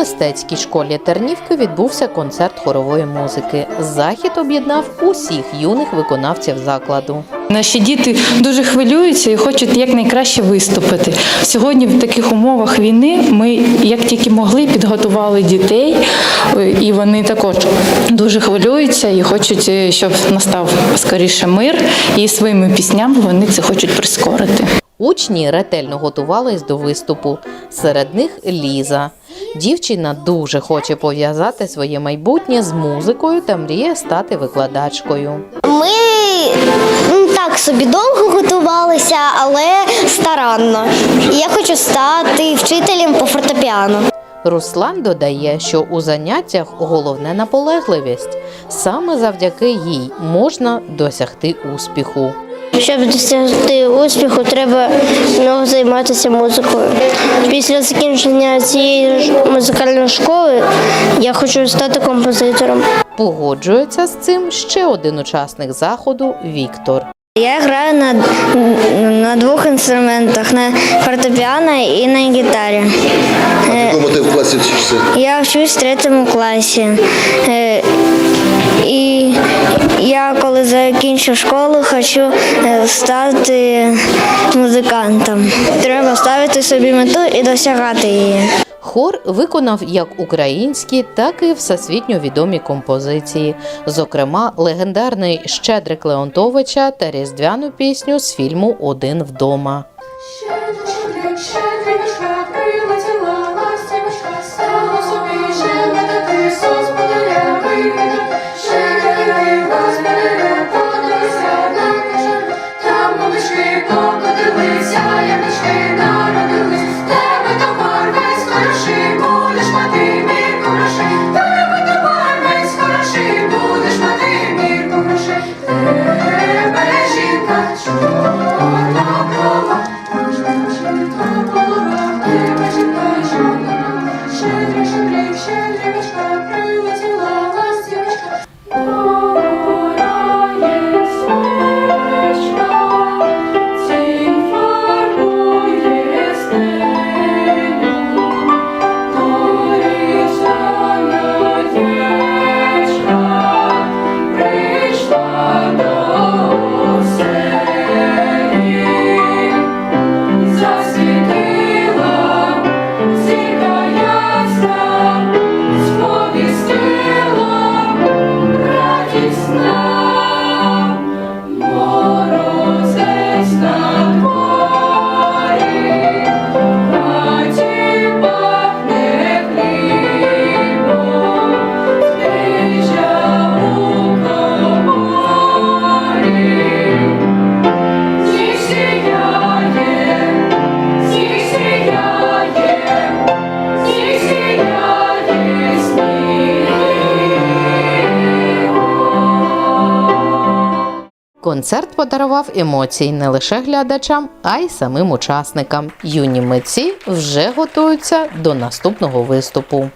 мистецькій школі Тернівки відбувся концерт хорової музики. Захід об'єднав усіх юних виконавців закладу. Наші діти дуже хвилюються і хочуть якнайкраще виступити. Сьогодні в таких умовах війни ми, як тільки могли, підготували дітей, і вони також дуже хвилюються і хочуть, е, щоб настав скоріше мир. І своїми піснями вони це хочуть прискорити. Учні ретельно готувались до виступу. Серед них Ліза. Дівчина дуже хоче пов'язати своє майбутнє з музикою та мріє стати викладачкою. Ми так собі довго готувалися, але старанно. Я хочу стати вчителем по фортепіано. Руслан додає, що у заняттях головне наполегливість. Саме завдяки їй можна досягти успіху. Щоб досягти успіху, треба много займатися музикою. Після закінчення цієї музикальної школи я хочу стати композитором. Погоджується з цим ще один учасник заходу Віктор. Я граю на, на двох інструментах на фортепіано і на гітарі. В якому ти в класі вчишся? Я вчусь в третьому класі. Е, І я коли закінчу школу, хочу е, стати музикантом. Треба ставити собі мету і досягати її. Хор виконав як українські, так і всесвітньо відомі композиції, зокрема легендарний Щедрик Леонтовича та різдвяну пісню з фільму Один вдома. Концерт подарував емоцій не лише глядачам, а й самим учасникам. Юні митці вже готуються до наступного виступу.